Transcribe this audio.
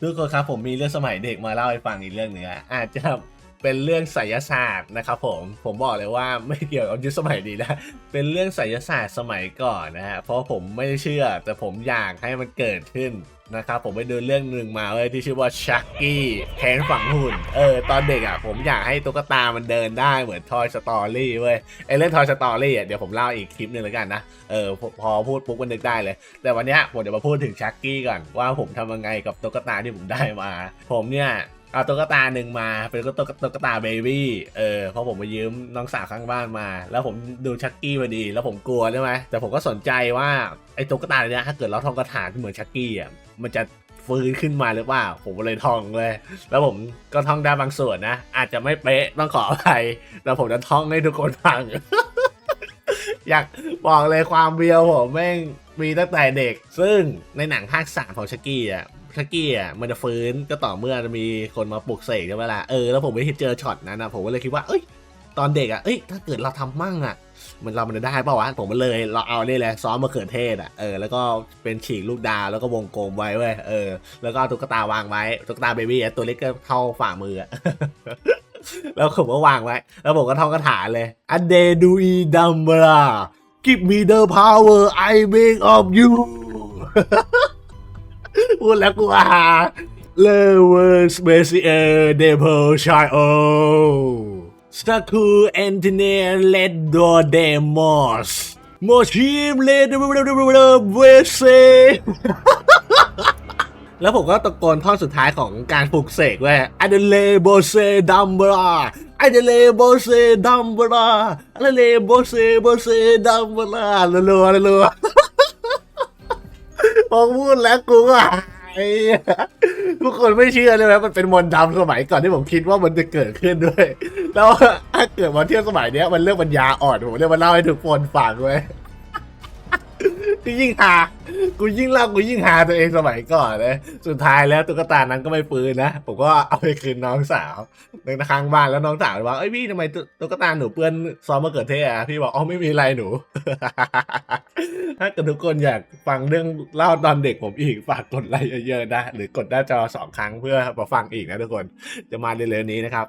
ทุกคนครับผมมีเรื่องสมัยเด็กมาเล่าให้ฟังอีกเรื่องหนึ่งอะอาจจะ เป็นเรื่องไสยศาสตร์นะครับผมผมบอกเลยว่าไม่เกี่ยวกับยุคสมัยนี้นะเป็นเรื่องไสยศาสตร์สมัยก่อนนะฮะเพราะผมไม่เชื่อแต่ผมอยากให้มันเกิดขึ้นนะครับผมไปดูเรื่องหนึ่งมาเว้ยที่ชื่อว่าชักกี้แค้นฝังหุ่น เออ ตอนเด็กอะ ผมอยากให้ตุ๊กตามันเดินได้เหมือนทอยสตอรี่เว้ยไอเรื่องทอยสตอรี่อะเดี๋ยวผมเล่าอีกคลิปหนึ่งแล้วกันนะ เออ พอพูดปุ๊บมันนึกได้เลย แต่วันเนี้ยผมจะมาพูดถึงชักกี้ก่อนว่าผมทำยังไงกับตุ๊กตาที่ผมได้มา ผมเนี่ย เอาตุ๊กตาหนึ่งมาเป็นตุ๊กตุ๊กตาเบบี้เออเพราะผมไปยืมน้องสาวข้างบ้านมา แล้วผมดูชักกี้พอดี แล้วผมกลัวใช่ไหมแต่ผมก็สนใจว่าไอ้ตุ๊กตาเนี้ยถ้าเกิดเราท่องคาถาที่เหมือนชักกี้อะมันจะฟื้นขึ้นมาหรือเปล่า ผมเลยท่องเลย แล้วผมก็ท่องได้บางส่วนนะ อาจจะไม่เป๊ะต้องขออภัยแต่ผมจะท่องให้ทุกคนฟัง อยากบอกเลยความเบียวผมแม่งมีตั้งแต่เด็ก ซึ่งในหนังภาคสามของชักกี้อะ ชักกี้อะมันจะฟื้นก็ต่อเมื่อมีคนมาปลุกเสกใช่ไหมล่ะเออแล้วผมไม่เจอช็อตนั้นนะผมก็เลยคิดว่าเอ้ย ตอนเด็กอะเอ้ยถ้าเกิดเราทำมั่งอะ มันเรามันจะได้เปล่าวะผมมันเลยเราเอานี่แหละซ้อมมะเขือเทศอะเออแล้วก็เป็นฉีกลูกดาวแล้วก็วงกลมไว้เว้ยเออแล้วก็ตุ๊กตาวางไว้ตุ๊กตาเบบี้อะตัวเล็กก็เท่าฝ่ามืออะแล้วผมก็วางไว้ แล้วผมก็ท่องคาถาเลยอันเดดูอีดัมบรา give me the power I make of you พูดแล้วกูอาเลเวอร์สเปเซียเดเพิลชายโอสตาคูแอนติเนียร์เลดโดเดมอสโมชิมเลดเวเซแล้วผมก็ตะโกนท่อนสุดท้ายของการปลุกเสกไว้อเดเลโบเซดัมบราอเดเลโบเซดัมบราอเดเลโบเซโบเซดัมบราลัวๆลัวๆพอพูดแล้วกูก็หายทุกคนไม่เชื่อเลยไหมมันเป็นมนต์ดำสมัยก่อนที่ผมคิดว่ามันจะเกิดขึ้นด้วย แล้วถ้าเกิดมาเที่ยวสมัยเนี้ยมันเรื่องปัญญาอ่อนผมเรียมาเล่าให้ทุกคนฟังเว้ย ที่ยิ่งหา กูยิ่งเล่ากูยิ่งหาตัวเองสมัยก่อนเลยสุดท้ายแล้วตุ๊กตานั้นก็ไม่ฟื้นนะ ผมก็เอาไปคืนน้องสาวในข้างบ้านแล้วน้องสาวบอกเอ้ยพี่ทำไมตุ๊ตุ๊กตาหนูเปื้อนซอสมะเขือเทศอะพี่บอกอ๋อไม่มีอะไรหนู ถ้าเกิดทุกคนอยากฟังเรื่องเล่าตอนเด็กผมอีกฝากกดไลค์เยอะๆนะหรือกดหน้าจอสองครั้งเพื่อมาฟังอีกนะทุกคนจะมาเร็วๆนี้นะครับ